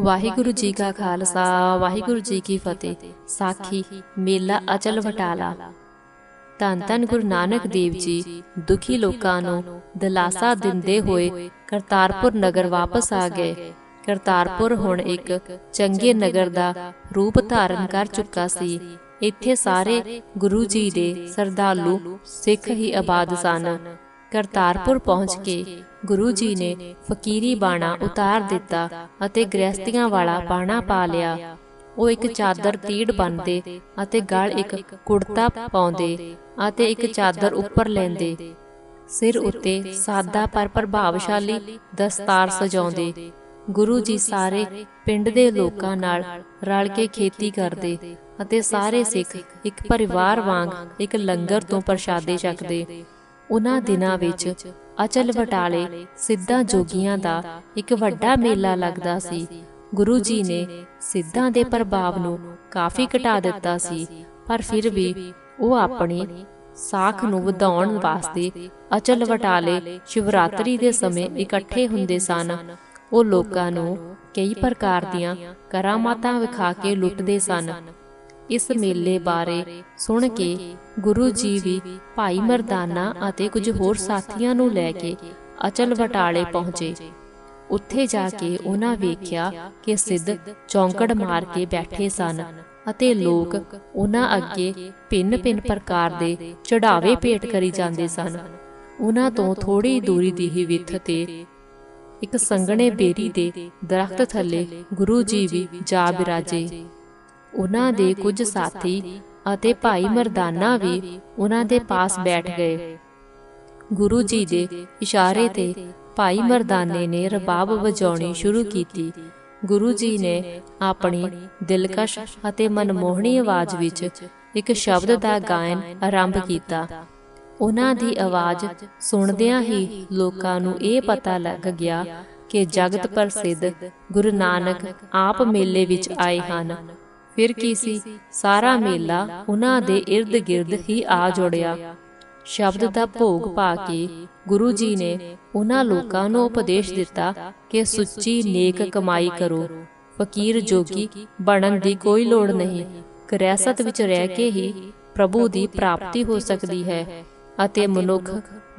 ਵਾਹਿਗੁਰੂ ਜੀ ਕਾ ਖਾਲਸਾ, ਵਾਹਿਗੁਰੂ ਜੀ ਕੀ ਫਤਿਹ। ਸਾਖੀ, ਮੇਲਾ ਅਚਲ ਵਟਾਲਾ। ਧੰਨ ਧੰਨ ਗੁਰੂ ਨਾਨਕ ਦੇਵ ਜੀ, ਦੁਖੀ ਲੋਕਾਂ ਨੂੰ ਦਿਲਾਸਾ ਦਿੰਦੇ ਹੋਏ ਕਰਤਾਰਪੁਰ ਨਗਰ ਵਾਪਸ ਆ ਗਏ। ਕਰਤਾਰਪੁਰ ਹੁਣ ਇੱਕ ਚੰਗੇ ਨਗਰ ਦਾ ਰੂਪ ਧਾਰਨ ਕਰ ਚੁੱਕਾ ਸੀ। ਇੱਥੇ ਸਾਰੇ ਗੁਰੂ ਜੀ ਦੇ ਸਰਦਾਲੂ ਸਿੱਖ ਹੀ ਆਬਾਦ ਸਨ। ਕਰਤਾਰਪੁਰ ਪਹੁੰਚ ਕੇ ਗੁਰੂ ਜੀ ਨੇ ਫਕੀਰੀ ਬਾਣਾ ਉਤਾਰ ਦਿੱਤਾ ਅਤੇ ਗ੍ਰਸਤੀਆਂ ਵਾਲਾ ਬਾਣਾ ਪਾ ਲਿਆ। ਉਹ ਇੱਕ ਚਾਦਰ ਤੀੜ ਬੰਨਦੇ ਅਤੇ ਗਲ ਇੱਕ ਕੁੜਤਾ ਪਾਉਂਦੇ ਅਤੇ ਇੱਕ ਚਾਦਰ ਉੱਪਰ ਲੈਂਦੇ। ਸਿਰ ਉੱਤੇ ਸਾਦਾ ਪਰ ਪ੍ਰਭਾਵਸ਼ਾਲੀ ਦਸਤਾਰ ਸਜਾਉਂਦੇ। ਗੁਰੂ ਜੀ ਸਾਰੇ ਪਿੰਡ ਦੇ ਲੋਕਾਂ ਨਾਲ ਰਲ ਕੇ ਖੇਤੀ ਕਰਦੇ ਅਤੇ ਸਾਰੇ ਸਿੱਖ ਇੱਕ ਪਰਿਵਾਰ ਵਾਂਗ ਇੱਕ ਲੰਗਰ ਤੋਂ ਪ੍ਰਸ਼ਾਦੇ ਛਕਦੇ ਉਹਨਾਂ ਦਿਨਾਂ ਵਿੱਚ ਅਚਲ ਵਟਾਲੇ ਸਿੱਧਾਂ ਜੋਗੀਆਂ ਦਾ ਇੱਕ ਵੱਡਾ ਮੇਲਾ ਲੱਗਦਾ ਸੀ। ਗੁਰੂ ਜੀ ਨੇ ਸਿੱਧਾਂ ਦੇ ਪ੍ਰਭਾਵ ਨੂੰ ਕਾਫੀ ਘਟਾ ਦਿੱਤਾ ਸੀ, ਪਰ ਫਿਰ ਵੀ ਉਹ ਆਪਣੀ ਸਾਖ ਨੂੰ ਵਧਾਉਣ ਵਾਸਤੇ ਅਚਲ ਵਟਾਲੇ ਸ਼ਿਵਰਾਤਰੀ ਦੇ ਸਮੇਂ ਇਕੱਠੇ ਹੁੰਦੇ ਸਨ। ਉਹ ਲੋਕਾਂ ਨੂੰ ਕਈ ਪ੍ਰਕਾਰ ਦੀਆਂ ਕਰਾਮਾਤਾਂ ਵਿਖਾ ਕੇ ਲੁੱਟਦੇ ਸਨ। ਇਸ ਮੇਲੇ ਬਾਰੇ ਸੁਣ ਕੇ ਗੁਰੂ ਜੀ ਵੀ ਭਾਈ ਮਰਦਾਨਾ ਅਤੇ ਕੁਝ ਹੋਰ ਸਾਥੀਆਂ ਨੂੰ ਲੈ ਕੇ ਅਚਲ ਵਟਾਲੇ ਪਹੁੰਚੇ। ਉੱਥੇ ਜਾ ਕੇ ਉਹਨਾਂ ਵੇਖਿਆ ਕਿ ਸਿੱਧ ਚੌਂਕੜ ਮਾਰ ਕੇ ਬੈਠੇ ਸਨ ਅਤੇ ਲੋਕ ਉਹਨਾਂ ਅੱਗੇ ਭਿੰਨ-ਭਿੰਨ ਪ੍ਰਕਾਰ ਦੇ ਚੜਾਵੇ ਭੇਟ ਕਰੀ ਜਾਂਦੇ ਸਨ। ਉਹਨਾਂ ਤੋਂ ਥੋੜੀ ਦੂਰੀ ਦੀ ਹੀ ਵਿੱਥ ਤੇ ਇੱਕ ਸੰਗਣੇ ਬੇਰੀ ਦੇ ਦਰਖਤ ਥੱਲੇ ਗੁਰੂ ਜੀ ਵੀ ਜਾ ਬਿਰਾਜੇ। ਉਹਨਾਂ ਦੇ ਕੁਝ ਸਾਥੀ ਅਤੇ ਭਾਈ ਮਰਦਾਨਾ ਵੀ ਉਹਨਾਂ ਦੇ ਪਾਸ ਬੈਠ ਗਏ। ਗੁਰੂ ਜੀ ਦੇ ਇਸ਼ਾਰੇ ਤੇ ਭਾਈ ਮਰਦਾਨੇ ਨੇ ਰਬਾਬ ਵਜਾਉਣੀ ਸ਼ੁਰੂ ਕੀਤੀ। ਗੁਰੂ ਜੀ ਨੇ ਆਪਣੀ ਦਿਲਕਸ਼ ਅਤੇ ਮਨਮੋਹਣੀ ਆਵਾਜ਼ ਵਿੱਚ ਇੱਕ ਸ਼ਬਦ ਦਾ ਗਾਇਨ ਆਰੰਭ ਕੀਤਾ। ਉਹਨਾਂ ਦੀ ਆਵਾਜ਼ ਸੁਣਦਿਆਂ ਹੀ ਲੋਕਾਂ ਨੂੰ ਇਹ ਪਤਾ ਲੱਗ ਗਿਆ ਕਿ ਜਗਤ ਪ੍ਰਸਿੱਧ ਗੁਰੂ ਨਾਨਕ ਆਪ ਮੇਲੇ ਵਿੱਚ ਆਏ ਹਨ। ਫਿਰ ਕੀ ਸੀ? ਸਾਰਾ ਮੇਲਾ ਉਹਨਾਂ ਦੇ ird-gird ਹੀ ਆ ਜੁੜਿਆ। ਸ਼ਬਦ ਦਾ ਭੋਗ ਪਾ ਕੇ ਗੁਰੂ ਜੀ ਨੇ ਉਹਨਾਂ ਲੋਕਾਂ ਨੂੰ ਉਪਦੇਸ਼ ਦਿੱਤਾ ਕਿ ਸੁੱਚੀ ਨੇਕ ਕਮਾਈ ਕਰੋ, ਫਕੀਰ ਜੋਗੀ ਬਣਨ ਦੀ ਕੋਈ ਲੋੜ ਨਹੀਂ। ਗ੍ਰਹਿਸਤ ਵਿੱਚ ਰਹਿ ਕੇ ਹੀ ਪ੍ਰਭੂ ਦੀ ਪ੍ਰਾਪਤੀ ਹੋ ਸਕਦੀ ਹੈ ਅਤੇ ਮਨੁੱਖ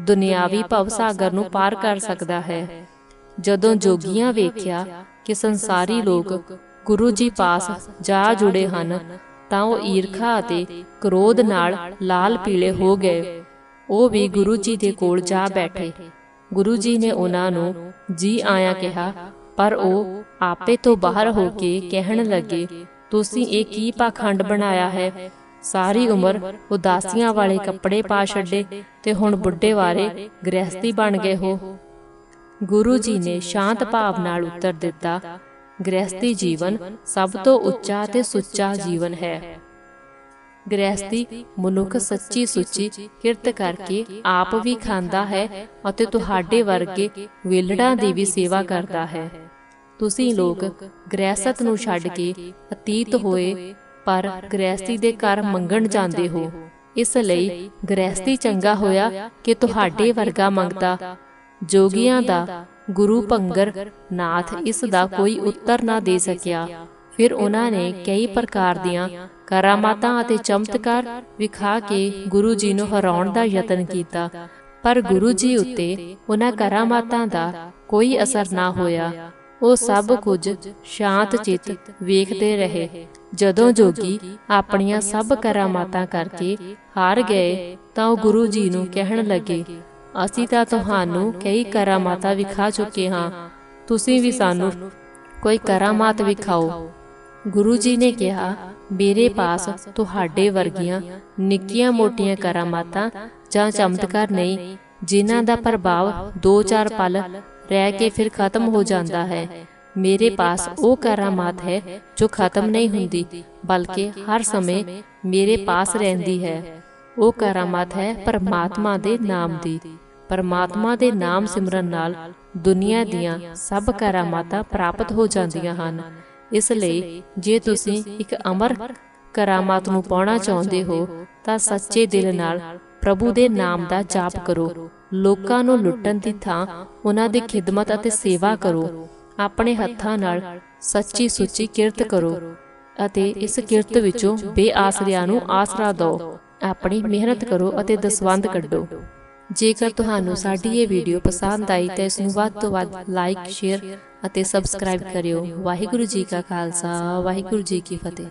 ਦੁਨਿਆਵੀ ਭਵ ਸਾਗਰ ਨੂੰ ਪਾਰ ਕਰ ਸਕਦਾ ਹੈ। ਜਦੋਂ ਜੋਗੀਆਂ ਵੇਖਿਆ ਕਿ ਸੰਸਾਰੀ ਲੋਕ ਗੁਰੂ ਜੀ ਪਾਸ ਜਾ ਜੁੜੇ ਹਨ, ਤਾਂ ਉਹ ਈਰਖਾ ਅਤੇ ਕ੍ਰੋਧ ਨਾਲ ਲਾਲ ਪੀਲੇ ਹੋ ਗਏ। ਉਹ ਵੀ ਗੁਰੂ ਜੀ ਦੇ ਕੋਲ ਜਾ ਬੈਠੇ। ਗੁਰੂ ਜੀ ਨੇ ਉਹਨਾਂ ਨੂੰ, ਜੀ ਆਇਆ ਕਿਹਾ, ਪਰ ਉਹ ਆਪੇ ਤੋਂ ਬਾਹਰ ਹੋ ਕੇ ਕਹਿਣ ਲੱਗੇ, ਤੁਸੀਂ ਇਹ ਕੀ ਪਾਖੰਡ ਬਣਾਇਆ ਹੈ? ਸਾਰੀ ਉਮਰ ਉਦਾਸੀਆਂ ਵਾਲੇ ਕੱਪੜੇ ਪਾ ਛੱਡੇ ਤੇ ਹੁਣ ਬੁੱਢੇ ਵਾਰੇ ਗ੍ਰਹਿਸਤੀ ਬਣ ਗਏ ਹੋ। ਗੁਰੂ ਜੀ ਨੇ ਸ਼ਾਂਤ ਭਾਵ ਨਾਲ ਉੱਤਰ ਦਿੱਤਾ ਗ੍ਰਹਿਸਤੀ ਜੀਵਨ ਸਭ ਤੋਂ ਉੱਚਾ ਤੇ ਸੁੱਚਾ ਜੀਵਨ ਹੈ। ਗ੍ਰਹਿਸਤੀ ਮਨੁੱਖ ਸੱਚੀ ਸੁੱਚੀ ਕਿਰਤ ਕਰਕੇ ਆਪ ਵੀ ਖਾਂਦਾ ਹੈ ਅਤੇ ਤੁਹਾਡੇ ਵਰਗੇ ਵੇਲੜਾਂ ਦੀ ਵੀ ਸੇਵਾ ਕਰਦਾ ਹੈ। ਤੁਸੀਂ ਲੋਕ ਗ੍ਰਹਿਸਤ ਨੂੰ ਛੱਡ ਕੇ ਅਤੀਤ ਹੋਏ ਪਰ ਗ੍ਰਹਿਸਤੀ ਦੇ ਘਰ ਮੰਗਣ ਜਾਂਦੇ ਹੋ। ਇਸ ਲਈ ਗ੍ਰਹਿਸਤੀ ਚੰਗਾ ਹੋਇਆ ਕਿ ਤੁਹਾਡੇ ਵਰਗਾ ਮੰਗਦਾ ਜੋਗੀਆਂ ਦਾ ਗੁਰੂ ਪੰਗਰ ਨਾਥ ਇਸ ਦਾ ਕੋਈ ਉੱਤਰ ਨਾ ਦੇ ਸਕਿਆ। ਫਿਰ ਉਹਨਾਂ ਨੇ ਕਈ ਪ੍ਰਕਾਰ ਦੀਆਂ ਕਰਾਮਾਤਾਂ ਅਤੇ ਚਮਤਕਾਰ ਵਿਖਾ ਕੇ ਗੁਰੂ ਜੀ ਨੂੰ ਹਰਾਉਣ ਦਾ ਯਤਨ ਕੀਤਾ। ਪਰ ਗੁਰੂ ਜੀ ਉੱਤੇ ਉਹਨਾਂ ਕਰਾਮਾਤਾਂ ਦਾ ਕੋਈ ਅਸਰ ਨਾ ਹੋਇਆ। ਉਹ ਸਭ ਕੁਝ ਸ਼ਾਂਤ ਚਿੱਤ ਵੇਖਦੇ ਰਹੇ। ਜਦੋਂ ਜੋਗੀ ਆਪਣੀਆਂ ਸਭ ਕਰਾਮਾਤਾਂ ਕਰਕੇ ਹਾਰ ਗਏ ਤਾਂ ਉਹ ਗੁਰੂ ਜੀ ਨੂੰ ਕਹਿਣ ਲੱਗੇ ਅਸੀਂ ਤਾਂ ਤੁਹਾਨੂੰ ਕਈ ਕਰਾਮਾਤਾਂ ਵਿਖਾ ਚੁੱਕੇ ਹਾਂ। ਤੁਸੀਂ ਵੀ ਸਾਨੂੰ ਕੋਈ ਕਰਾਮਾਤ ਵਿਖਾਓ। ਗੁਰੂ ਜੀ ਨੇ ਕਿਹਾ ਮੇਰੇ ਪਾਸ ਤੁਹਾਡੇ ਵਰਗੀਆਂ ਨਿੱਕੀਆਂ ਮੋਟੀਆਂ ਕਰਾਮਾਤਾਂ ਜਾਂ ਚਮਤਕਾਰ ਨਹੀਂ ਜਿਨ੍ਹਾਂ ਦਾ ਪ੍ਰਭਾਵ 2-4 ਪਲ ਰਹਿ ਕੇ ਫਿਰ ਖਤਮ ਹੋ ਜਾਂਦਾ ਹੈ। ਮੇਰੇ ਪਾਸ ਉਹ ਕਰਾਮਾਤ ਹੈ ਜੋ ਖਤਮ ਨਹੀਂ ਹੁੰਦੀ ਬਲਕਿ ਹਰ ਸਮੇਂ ਮੇਰੇ ਪਾਸ ਰਹਿੰਦੀ ਹੈ। ਉਹ ਕਰਾਮਾਤ ਹੈ ਪਰਮਾਤਮਾ ਦੇ। ਨਾਮ ਦੀ। ਪਰਮਾਤਮਾ ਦੇ ਨਾਮ ਸਿਮਰਨ ਨਾਲ ਦੁਨੀਆ ਦੀਆਂ ਸਭ ਕਰਾਮਾਤਾਂ ਪ੍ਰਾਪਤ ਹੋ ਜਾਂਦੀਆਂ ਹਨ। ਇਸ ਲਈ ਜੇ ਤੁਸੀਂ ਇੱਕ ਅਮਰ ਕਰਾਮਾਤ ਨੂੰ ਪਾਉਣਾ ਚਾਹੁੰਦੇ ਹੋ, ਤਾਂ ਸੱਚੇ ਦਿਲ ਨਾਲ ਪ੍ਰਭੂ ਦੇ ਨਾਮ ਦਾ ਜਾਪ ਕਰੋ। ਲੋਕਾਂ ਨੂੰ ਲੁੱਟਣ ਦੀ ਥਾਂ ਉਹਨਾਂ ਦੀ ਖਿਦਮਤ ਅਤੇ ਸੇਵਾ ਕਰੋ। ਆਪਣੇ ਹੱਥਾਂ ਨਾਲ ਸੱਚੀ ਸੁੱਚੀ ਕਿਰਤ ਕਰੋ ਅਤੇ ਇਸ ਕਿਰਤ ਵਿੱਚੋਂ ਬੇਆਸਰਿਆਂ ਨੂੰ ਆਸਰਾ ਦਿਓ। ਆਪਣੀ ਮਿਹਨਤ ਕਰੋ ਅਤੇ ਦਸਵੰਦ ਕੱਢੋ। ਜੇਕਰ ਤੁਹਾਨੂੰ ਸਾਡੀ ਇਹ ਵੀਡੀਓ ਪਸੰਦ ਆਈ ਤਾਂ ਇਸ ਨੂੰ ਵੱਧ ਤੋਂ ਵੱਧ ਲਾਈਕ, ਸ਼ੇਅਰ ਅਤੇ ਸਬਸਕ੍ਰਾਈਬ ਕਰਿਓ। ਵਾਹਿਗੁਰੂ ਜੀ ਕਾ ਖਾਲਸਾ, ਵਾਹਿਗੁਰੂ ਜੀ ਕੀ ਫਤਿਹ।